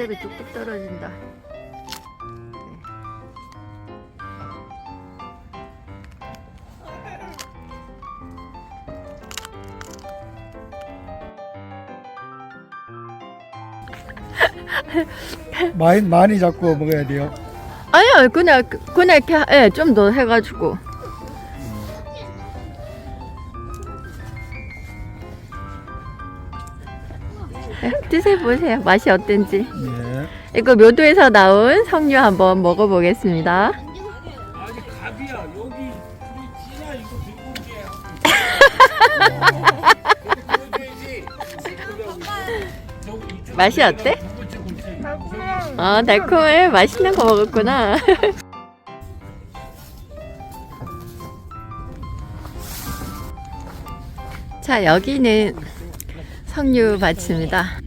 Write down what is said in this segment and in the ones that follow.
가재비 뚝뚝 떨어진다. 네. 많이 많이 잡고 먹어야 돼요. 아니요, 그냥 그냥 이렇게 예, 좀 더 해가지고. 드셔 보세요. 맛이 어땠지? 네. 이거 묘도에서 나온 석류 한번 먹어보겠습니다. 아니 갑이야 여기 우리 진아 이거 들고 저기 이쪽 맛이 어때? 아, 달콤해. 맛있는 거 먹었구나. 자, 여기는 석류 밭입니다.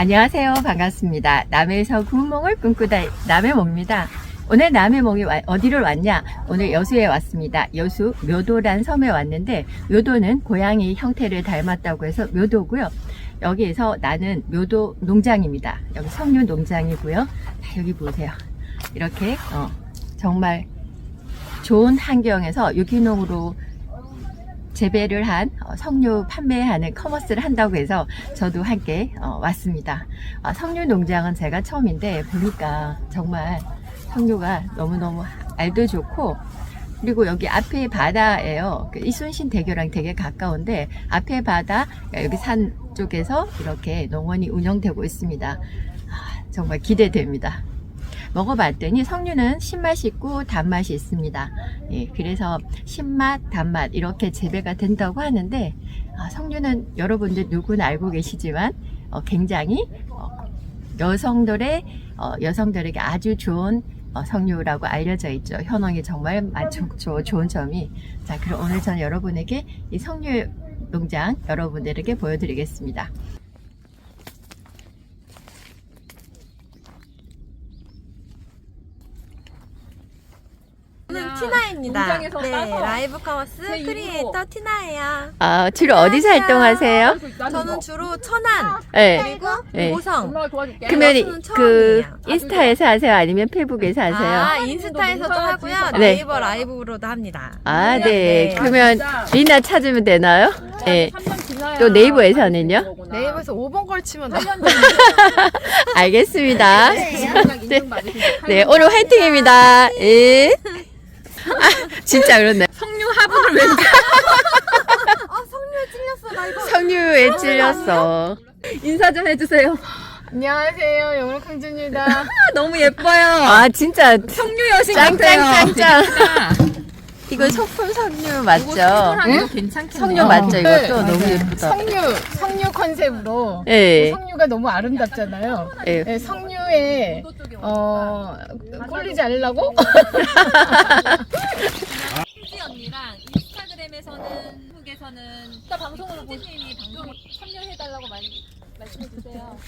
안녕하세요. 반갑습니다. 남해에서 구멍을 꿈꾸다 남해몽입니다. 오늘 남해몽이 와- 어디를 왔냐? 오늘 여수에 왔습니다. 여수 묘도란 섬에 왔는데 묘도는 고양이 형태를 닮았다고 해서 묘도고요. 여기에서 나는 묘도 농장입니다. 여기 석류 농장이고요. 자, 여기 보세요. 이렇게 어, 정말 좋은 환경에서 유기농으로 재배를 한 어, 석류 판매하는 커머스를 한다고 해서 저도 함께 어, 왔습니다. 아, 석류 농장은 제가 처음인데 보니까 정말 석류가 너무너무 알도 좋고 그리고 여기 앞에 바다예요. 그 이순신 대교랑 되게 가까운데 앞에 바다 여기 산 쪽에서 이렇게 농원이 운영되고 있습니다. 아, 정말 기대됩니다. 먹어봤더니 석류는 신맛이 있고 단맛이 있습니다. 예, 그래서 신맛, 단맛 이렇게 재배가 된다고 하는데 아, 석류는 여러분들 누구나 알고 계시지만 어, 굉장히 어, 여성들의 어, 여성들에게 아주 좋은 어, 석류라고 알려져 있죠. 현황이 정말 많죠. 조- 좋은 점이. 자, 그럼 오늘 저는 여러분에게 이 석류 농장 여러분들에게 보여드리겠습니다. 티나입니다. 농장에서 네, 따서 라이브 커머스 제 크리에이터 티나예요. 아, 주로 어디서 활동하세요? 저는 주로 천안 네. 그리고 네. 고성. 엄마가 도와줄게. 그러면 그 처음이에요. 인스타에서 하세요? 아니면 페이북에서 하세요? 아 인스타에서도 하고요. 네. 네이버 라이브로도 합니다. 아, 네. 네. 그러면 진짜. 리나 찾으면 되나요? 네. 3년 지나야 또 네이버에서는요? 네이버에서 5번 걸 치면 나. 알겠습니다. 네. 네, 오늘 화이팅입니다. 예. 아, 진짜 그렇네. 석류 화분을 왜 아 성류에 찔렸어 나 이거. 석류에 찔렸어. 인사 좀 해주세요. 안녕하세요. 영록 강준입니다. 아, 너무 예뻐요. 아, 진짜 석류 여신 같아요. 짱짱짱짱. 이거 소품 석류 이거 맞죠? 괜찮겠네요. 석류 맞죠? 이것도 네, 너무 맞아요. 예쁘다. 석류, 석류 컨셉으로 예. 석류가 너무 아름답잖아요. 예. 네, 석류에 어 꼴리지 않으려고 수지 언니랑 인스타그램에서는 한국에서는 또 방송으로 보시님이 방송 참여해달라고 많이 말씀해 주세요.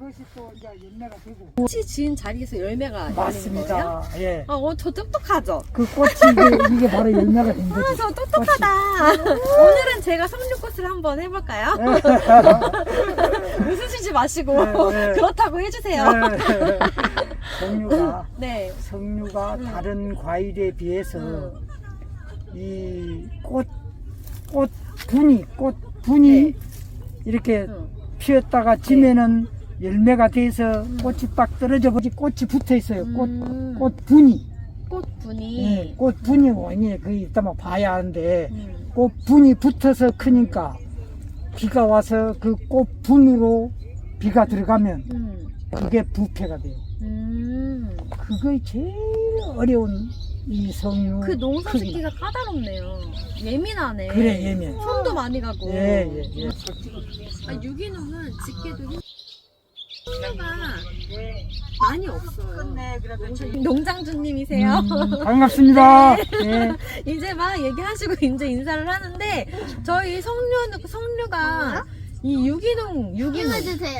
그것이 또 이제 열매가 되고. 꽃이 지은 자리에서 열매가 맞습니다. 예. 아, 어, 저 똑똑하죠? 그 꽃이 이게, 이게 바로 열매가 된 거지. 저 똑똑하다. 오늘은 제가 석류꽃을 한번 해볼까요? 웃으시지 마시고 네, 네. 그렇다고 해주세요. 네. 석류가 네. 석류가 다른 과일에 비해서 음. 이 꽃, 꽃 분이, 꽃 분이 이렇게 음. 피었다가 지면은 열매가 돼서 꽃이 딱 떨어져 버리 꽃이 붙어 있어요. 꽃, 음. 꽃 분이. 꽃분이. 예, 꽃 분이 원이 그 이따만 봐야 하는데 음. 꽃 분이 붙어서 크니까 비가 와서 그 꽃 분으로 비가 들어가면 음. 그게 부패가 돼요. 음. 그게 제일 어려운 이 석류. 그 농사 크기. 짓기가 까다롭네요. 예민하네. 그래 예면. 손도 많이 가고. 예, 예, 예. 아, 유기농은 짓기도 힘. 많이 없어요. 농장주님이세요. 음, 반갑습니다. 예. 이제 막 얘기하시고 이제 인사를 하는데 저희 성류 성류가 이 유기농 유기농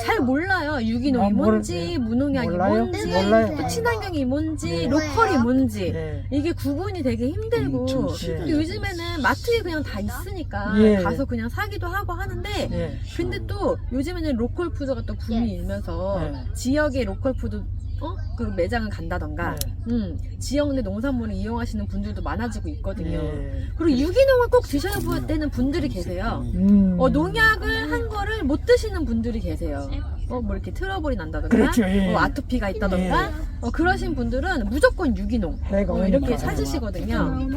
잘 몰라요. 유기농이 아, 몰- 뭔지 무농약이 몰라요? 뭔지 몰라요. 또 친환경이 뭔지 네. 로컬이 뭔지 예. 이게 구분이 되게 힘들고 예. 근데 요즘에는 마트에 그냥 다 있으니까 예. 가서 그냥 사기도 하고 하는데 예. 근데 또 요즘에는 로컬 푸드가 또 붐이 일면서 네. 지역의 로컬 푸드 어? 그 매장을 간다던가 네. 음, 지역 내 농산물을 이용하시는 분들도 많아지고 있거든요. 예. 그리고 유기농을 꼭 드셔야 되는 분들이 계세요. 음. 어, 농약을 한 거를 못 드시는 분들이 계세요. 어, 뭐 이렇게 트러블이 난다던가, 그렇죠, 예. 어, 아토피가 있다던가, 어, 그러신 분들은 무조건 유기농 어. 이렇게 찾으시거든요.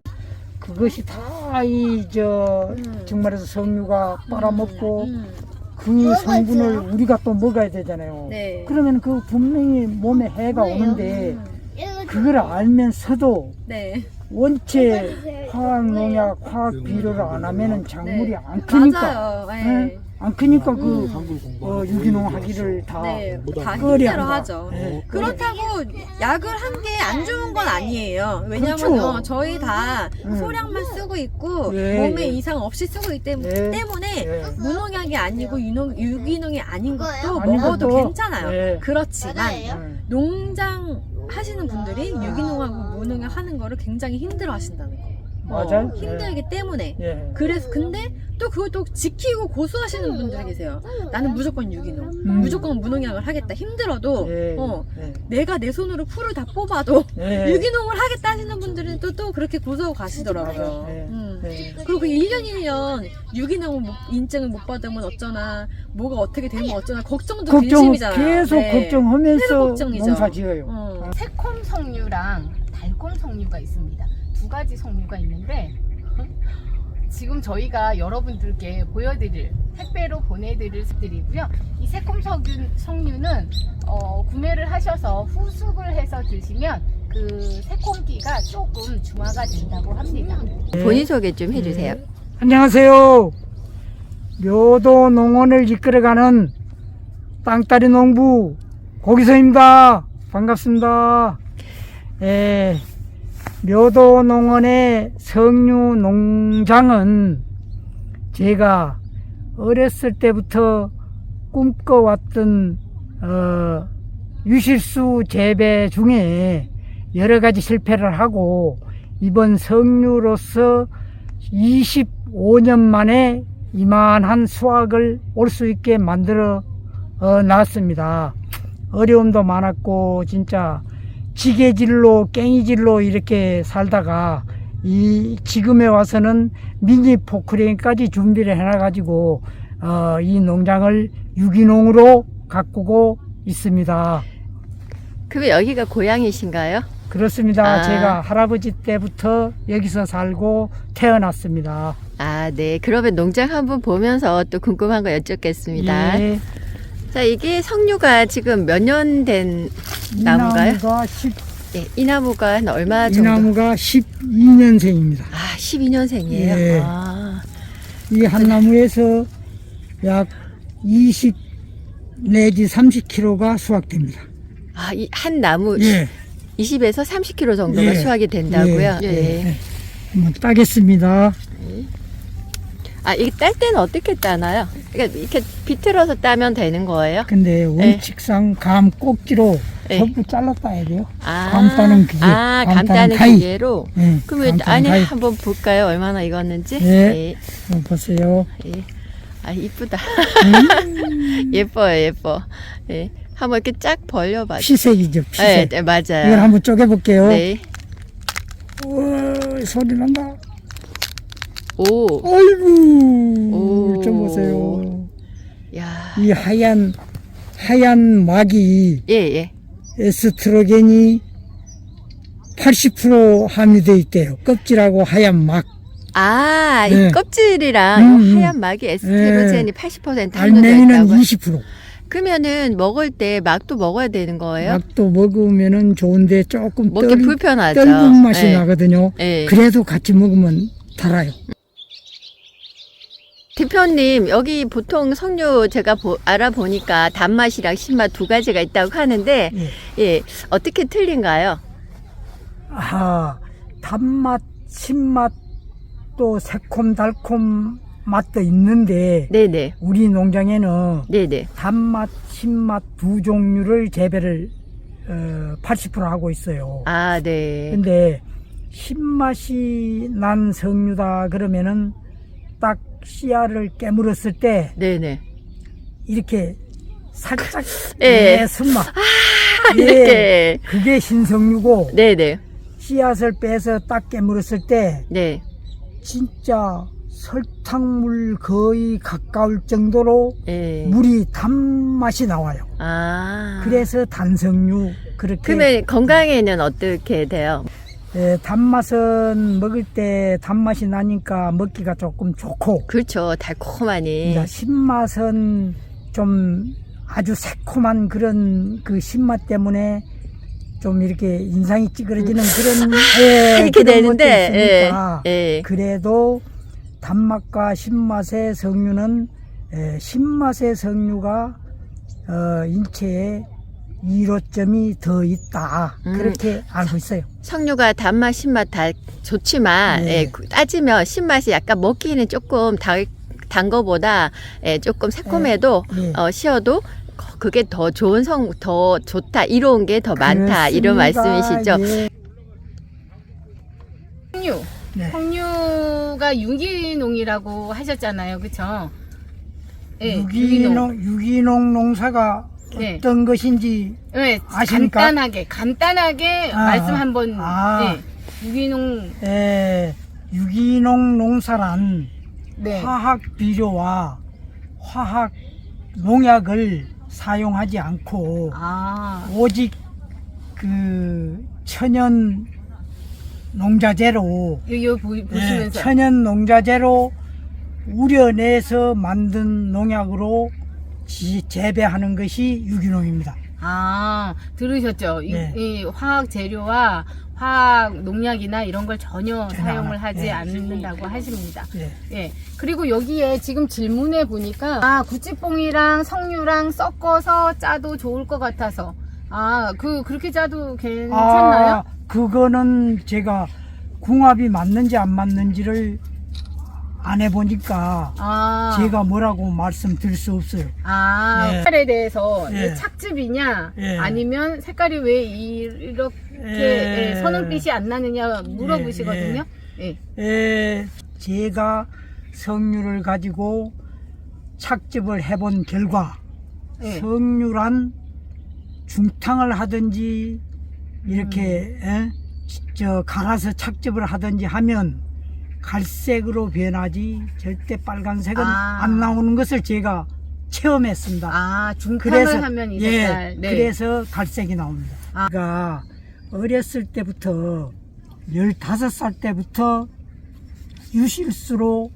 그것이 다 이 저 정말해서 석류가 빨아먹고 음, 그 성분을 우리가 또 먹어야 되잖아요. 네. 그러면 그 분명히 몸에 해가 오는데 그걸 알면서도 네. 원체 화학 농약, 화학 비료를 안 하면은 작물이 네. 안 크니까 맞아요. 네. 예? 안 크니까 그 어, 유기농 하기를 다 네, 다 꺼려 힘들어 한다. 하죠. 예. 그렇다고 약을 한 게 안 좋은 건 아니에요. 왜냐면 그렇죠. 어, 저희 다 음. 소량만 쓰고 있고 예, 몸에 예. 이상 없이 쓰고 있기 때문- 예. 때문에 예. 무농약이 아니고 유농, 유기농이 아닌 것도 아닌 먹어도 것도, 괜찮아요. 예. 그렇지만 음. 농장 하시는 분들이 유기농하고 무농약 하는 거를 굉장히 힘들어 하신다는 거. 맞아요. 어, 힘들기 때문에. 예. 그래서 근데 또 그것도 지키고 고수하시는 분들이 계세요. 나는 무조건 유기농, 음. 무조건 무농약을 하겠다. 힘들어도 예. 어, 예. 내가 내 손으로 풀을 다 뽑아도 예. 유기농을 하겠다 하시는 분들은 또, 또 그렇게 고수하고 가시더라고요. 예. 음. 예. 그리고 그 1년 1년 유기농 못- 인증을 못 받으면 어쩌나, 뭐가 어떻게 되면 어쩌나, 걱정도 걱정 근심이잖아요. 계속 네. 걱정하면서. 농사 지어요. 어. 새콤 석류랑 달콤 석류가 있습니다. 두 가지 석류가 있는데 지금 저희가 여러분들께 보여드릴 택배로 보내드릴 드리고요. 이 새콤 석유, 석류는 어, 구매를 하셔서 후숙을 해서 드시면 그 새콤기가 조금 중화가 된다고 합니다. 본인 소개 좀 해주세요. 안녕하세요. 묘도 농원을 이끌어가는 땅따리 농부 고기서입니다. 반갑습니다. 예, 묘도 농원의 석류 농장은 제가 어렸을 때부터 꿈꿔왔던 어, 유실수 재배 중에 여러 가지 실패를 하고 이번 석류로서 25년 만에 이만한 수확을 올 수 있게 만들어 어, 놨습니다. 어려움도 많았고 진짜 지게질로 깽이질로 이렇게 살다가 이 지금에 와서는 미니 포크레인까지 준비를 해놔가지고 어, 이 농장을 유기농으로 가꾸고 있습니다. 그럼 여기가 고향이신가요? 그렇습니다. 아. 제가 할아버지 때부터 여기서 살고 태어났습니다. 아, 네. 그러면 농장 한번 보면서 또 궁금한 거 여쭙겠습니다. 예. 자, 이게 석류가 지금 몇 년된이 나무인가요? 나무가 10, 예, 이 나무가 한 얼마 이 정도? 나무가 12년생입니다. 아, 12년생이에요. 예. 아, 이 한 나무에서 약 20 내지 30kg가 수확됩니다. 아, 이 한 나무 예. 20에서 30kg 정도가 예. 수확이 된다고요? 예, 예. 예. 한번 따겠습니다. 아, 이게 딸 때는 어떻게 따나요? 그러니까 이렇게 비틀어서 따면 되는 거예요? 근데 원칙상 감 꼭지로 예. 전부 잘라 따야 돼요. 아, 감 따는 기계, 아, 감감 따는 따는 가위. 기계로. 예. 그러면 감 따는 안에 가위. 한번 볼까요? 얼마나 익었는지? 예. 예. 한번 보세요. 예. 아, 이쁘다. 음. 예뻐요, 예뻐. 예. 한번 이렇게 쫙 벌려봐. 피색이죠, 네, 피색. 네, 맞아요. 이걸 한번 쪼개볼게요. 네. 우와, 소리 난다. 오, 아이고, 오. 좀 보세요. 야, 이 하얀, 하얀 막이 예, 예. 에스트로겐이 80% 함유되어 있대요. 껍질하고 하얀 막. 아, 네. 이 껍질이랑 음, 이 음. 하얀 막이 에스트로겐이 80% 함유되어 알맹이는 있다고. 20%. 그러면은 먹을 때 막도 먹어야 되는 거예요? 막도 먹으면은 좋은데 조금 먹기 떨, 불편하죠. 떫은 맛이 예. 나거든요. 예. 그래도 같이 먹으면 달아요. 대표님 여기 보통 석류 제가 보- 알아보니까 단맛이랑 신맛 두 가지가 있다고 하는데 예. 예 어떻게 틀린가요? 아, 단맛, 신맛, 또 새콤, 달콤 맛도 있는데, 네네 우리 농장에는 네네 단맛, 신맛 두 종류를 재배를 어, 80% 하고 있어요. 아 네. 근데 신맛이 난 석류다 그러면은 딱 씨알을 깨물었을 때 네네. 이렇게 살짝 예. 예, 순맛. 예, 네. 그게 신석류고 네네. 씨앗을 빼서 딱 깨물었을 때 네. 진짜 설탕물 거의 가까울 정도로 예. 물이 단맛이 나와요. 아. 그래서 단석류 그렇게 그러면 건강에는 어떻게 돼요? 예, 단맛은 먹을 때 단맛이 나니까 먹기가 조금 좋고 그렇죠. 달콤하니. 이제 신맛은 좀 아주 새콤한 그런 그 신맛 때문에 좀 이렇게 인상이 찌그러지는 그런 예, 음. 이렇게 되는데, 것도 있으니까 예, 예. 그래도 단맛과 신맛의 석류는 예, 신맛의 석류가 어, 인체에 이로점이 더 있다 음. 그렇게 알고 있어요. 석류가 단맛, 신맛 다 좋지만 네. 예, 그- 따지면 신맛이 약간 먹기는 조금 달, 단 거보다 예, 조금 새콤해도 예. 어, 쉬어도 거- 그게 더 좋은 성, 더 좋다, 이로운 게 더 많다, 이런 그렇습니다. 말씀이시죠? 예. 석류. 네. 석류가 유기농이라고 하셨잖아요. 그쵸? 네, 유기농. 유기농 유기농 농사가 네. 어떤 것인지 네, 아십니까? 간단하게, 간단하게 아, 말씀 한번. 아. 네, 유기농, 에, 유기농 농사란 네. 화학 비료와 화학 농약을 사용하지 않고 아, 오직 그 천연 농자재로 여기 보, 예, 보시면서. 천연 농자재로 우려내서 만든 농약으로 지- 재배하는 것이 유기농입니다. 아, 들으셨죠? 이, 네. 이 화학 재료와 화학 농약이나 이런 걸 전혀 사용을 안 하지 네. 않는다고 하십니다. 예. 예. 그리고 여기에 지금 질문에 보니까 아, 구찌뽕이랑 석류랑 섞어서 짜도 좋을 것 같아서 아, 그 그렇게 짜도 괜찮나요? 아, 그거는 제가 궁합이 맞는지 안 맞는지를 안 해보니까 아, 제가 뭐라고 말씀드릴 수 없어요. 아, 예. 색깔에 대해서 예. 이 착즙이냐 예. 아니면 색깔이 왜 이렇게 예. 예, 선홍빛이 안 나느냐 물어보시거든요. 예. 에, 제가 석류를 가지고 착즙을 해본 결과 예. 석류란 중탕을 하든지 이렇게 음. 에? 저 갈아서 착즙을 하든지 하면 갈색으로 변하지 절대 빨간색은 아. 안 나오는 것을 제가 체험했습니다. 아, 중탕을 하면 이 색깔. 예, 네. 그래서 갈색이 나옵니다. 아. 제가 어렸을 때부터 15살 때부터 유실수로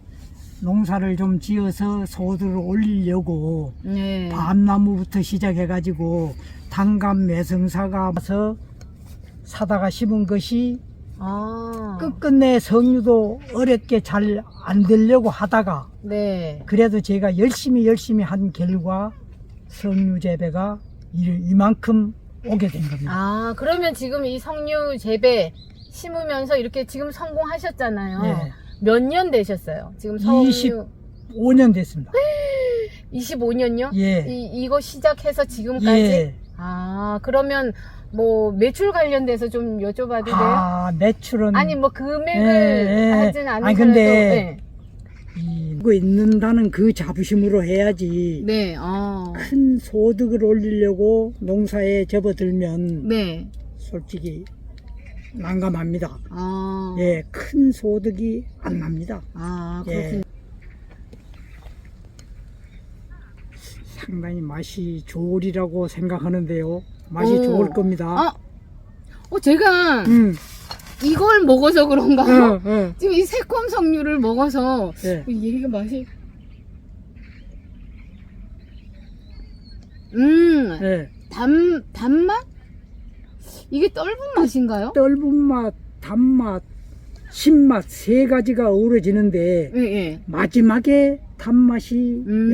농사를 좀 지어서 소득을 올리려고 네. 밤나무부터 시작해가지고 단감 매성사가 와서 사다가 심은 것이 아. 끝끝내 석류도 어렵게 잘 안 되려고 하다가 네. 그래도 제가 열심히 열심히 한 결과 석류 재배가 이- 이만큼 오게 된 겁니다. 아, 그러면 지금 이 석류 재배 심으면서 이렇게 지금 성공하셨잖아요. 네. 몇 년 되셨어요? 지금 석류 20 5년 됐습니다. 25년요? 예. 이, 이거 시작해서 지금까지? 예. 아, 그러면 뭐 매출 관련돼서 좀 여쭤봐도 돼요? 아, 매출은 아니 뭐 금액을 예, 예. 하진 않은 아니, 근데 근데 이- 고 있는다는 그 자부심으로 해야지 네. 네. 어. 큰 소득을 올리려고 농사에 접어들면 네. 솔직히 난감합니다. 아. 예, 큰 소득이 안 납니다. 아, 예. 그렇군요. 상당히 맛이 좋으리라고 생각하는데요. 맛이 오. 좋을 겁니다. 어? 어, 제가 음, 이걸 먹어서 그런가요? 어, 어, 지금 이 새콤 석류를 먹어서 예. 얘가 맛이 음, 예. 단, 단맛? 이게 떫은 맛인가요? 떫은 맛, 단맛, 신맛 세 가지가 어우러지는데 예, 예. 마지막에 단맛이 음.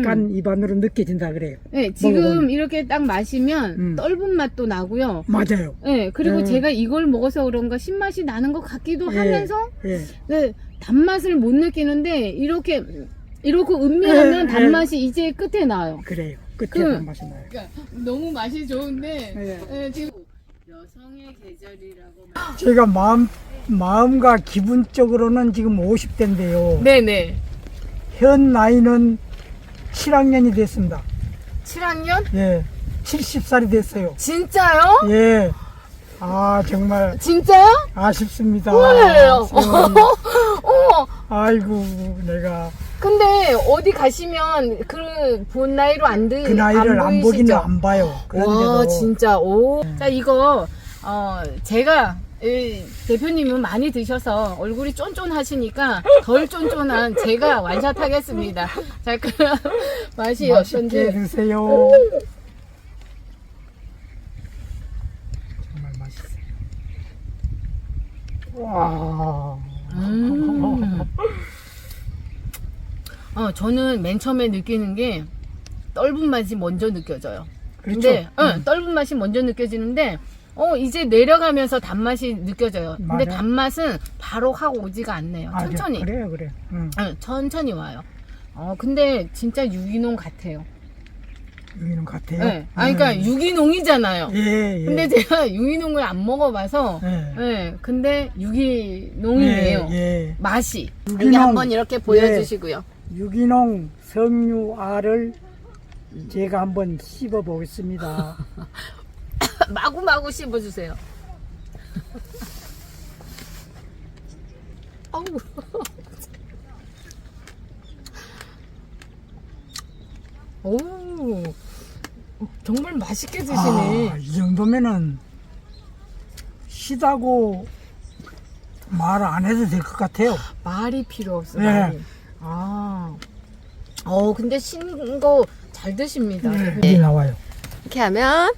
약간 입안으로 느껴진다 그래요. 네, 지금 먹어보면. 이렇게 딱 마시면 음. 떫은 맛도 나고요. 맞아요. 네, 그리고 음. 제가 이걸 먹어서 그런가 신맛이 나는 것 같기도 예. 하면서 예. 네, 단맛을 못 느끼는데 이렇게 이렇게 음미하면 예, 단맛이 이제 끝에 나요. 그래요. 끝에 그- 단맛이 나요. 그러니까 너무 맛이 좋은데 예. 네, 지금 여성의 계절이라고 말- 제가 마음 마음과 기분적으로는 지금 50대인데요. 네네 현 나이는 7학년이 됐습니다. 7학년? 예. 70살이 됐어요. 진짜요? 예. 아, 정말 진짜요? 아쉽습니다. 헐. 세월이. 어머 아이고, 내가 근데 어디 가시면 그 본 나이로 안, 드, 그 나이를 안, 보기는 보이시죠? 안 봐요. 와 그런데도 진짜 오. 자 이거 어 제가 이 대표님은 많이 드셔서 얼굴이 쫀쫀하시니까 덜 쫀쫀한 제가 완샷 하겠습니다. 자 그럼 맛이 맛있게 어떤지 드세요. 정말 맛있어요. 와. 음. 어 저는 맨 처음에 느끼는 게 떫은 맛이 먼저 느껴져요. 그렇죠. 근데 응, 음. 떫은 맛이 먼저 느껴지는데 어 이제 내려가면서 단맛이 느껴져요. 근데 맞아요. 단맛은 바로 하고 오지가 않네요. 아, 천천히. 그래요, 그래요. 응. 응, 천천히 와요. 어 근데 진짜 유기농 같아요. 여기는 같아요. 네. 아 그러니까 음. 유기농이잖아요. 예, 예. 근데 제가 유기농을 안 먹어봐서 예. 네, 근데 유기농이네요. 예, 예. 맛이 여기 유기농. 한번 이렇게 보여주시고요. 유기농 석류알을 제가 한번 씹어 보겠습니다. 마구마구 씹어주세요. 어우. 오, 정말 맛있게 드시네. 아, 이 정도면은 시다고 말 안 해도 될 것 같아요. 말이 필요 없어, 네. 말이. 아, 어, 근데 신 거 잘 드십니다. 여기 나와요. 이렇게 하면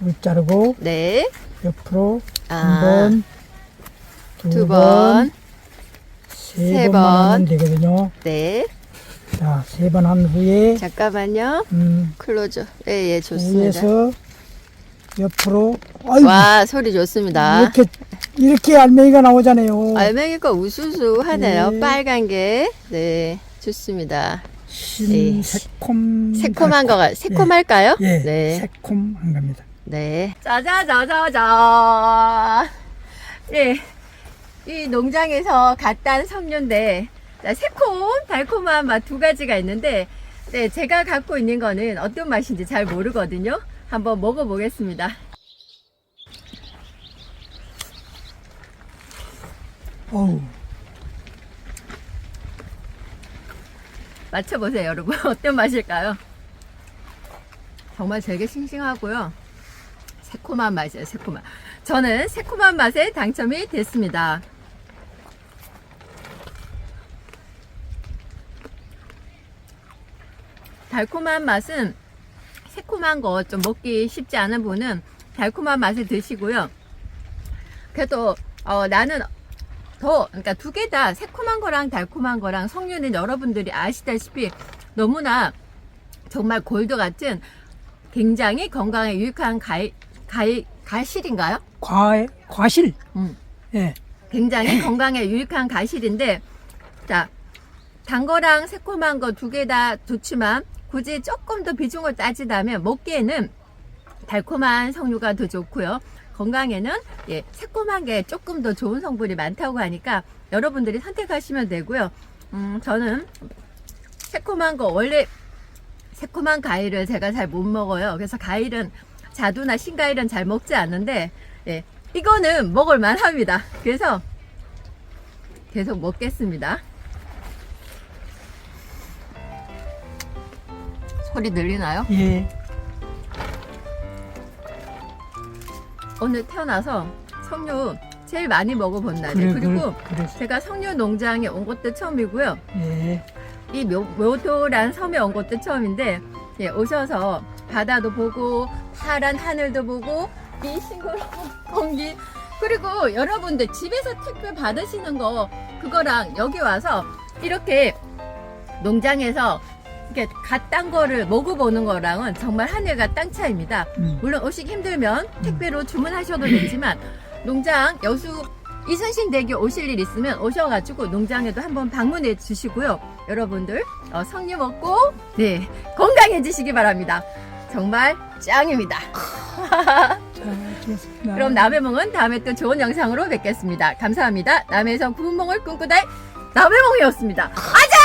물 자르고 네. 옆으로 아, 한 번, 두, 두 번, 번, 세, 세 번만 번. 하면 되거든요. 네. 자, 세 번 한 후에 잠깐만요. 음, 클로즈. 예, 예, 좋습니다. 위에서 옆으로 아이고 와, 소리 좋습니다. 이렇게 이렇게 알맹이가 나오잖아요. 알맹이가 우수수 하네요. 네. 빨간 게. 네, 좋습니다. 신 예. 새콤 새콤한 거가 새콤할까요? 예, 네. 새콤한 겁니다. 네. 짜자자자자. 네. 이 농장에서 갓 딴 석류인데, 자, 새콤, 달콤한 맛 두 가지가 있는데, 네, 제가 갖고 있는 거는 어떤 맛인지 잘 모르거든요. 한번 먹어보겠습니다. 어우, 맞춰보세요, 여러분. 어떤 맛일까요? 정말 되게 싱싱하고요. 새콤한 맛이에요, 새콤한. 저는 새콤한 맛에 당첨이 됐습니다. 달콤한 맛은 새콤한 거 좀 먹기 쉽지 않은 분은 달콤한 맛을 드시고요. 그래도 어, 나는 더 그러니까 두 개 다 새콤한 거랑 달콤한 거랑 석류는 여러분들이 아시다시피 너무나 정말 골드 같은 굉장히 건강에 유익한 가이, 가이, 가실인가요? 과 과실. 음. 예, 굉장히 건강에 유익한 가실인데 자, 단 거랑 새콤한 거 두 개 다 좋지만 굳이 조금 더 비중을 따지다면 먹기에는 달콤한 석류가 더 좋고요. 건강에는 예, 새콤한 게 조금 더 좋은 성분이 많다고 하니까 여러분들이 선택하시면 되고요. 음, 저는 새콤한 거 원래 새콤한 과일을 제가 잘 못 먹어요. 그래서 과일은 자두나 신과일은 잘 먹지 않는데 예, 이거는 먹을 만합니다. 그래서 계속 먹겠습니다. 소리 들리나요? 예. 오늘 태어나서 석류 제일 많이 먹어본 날이에요. 그리고 그래, 그래. 제가 석류 농장에 온 것도 처음이고요. 예. 이 묘, 묘도란 섬에 온 것도 처음인데 예, 오셔서 바다도 보고 파란 하늘도 보고 이 싱그러운 공기 그리고 여러분들 집에서 택배 받으시는 거 그거랑 여기 와서 이렇게 농장에서 이렇게 갓 딴 거를 먹어보는 거랑은 정말 하늘과 땅 차이입니다. 음. 물론 오시기 힘들면 택배로 주문하셔도 되지만 농장 여수 이순신대교 오실 일 있으면 오셔가지고 농장에도 한번 방문해 주시고요. 여러분들 어, 석류 먹고 네 건강해지시기 바랍니다. 정말 짱입니다. 그럼 남해몽은 다음에 또 좋은 영상으로 뵙겠습니다. 감사합니다. 남해에서 구운몽을 꿈꾸다 남해몽이었습니다. 아자!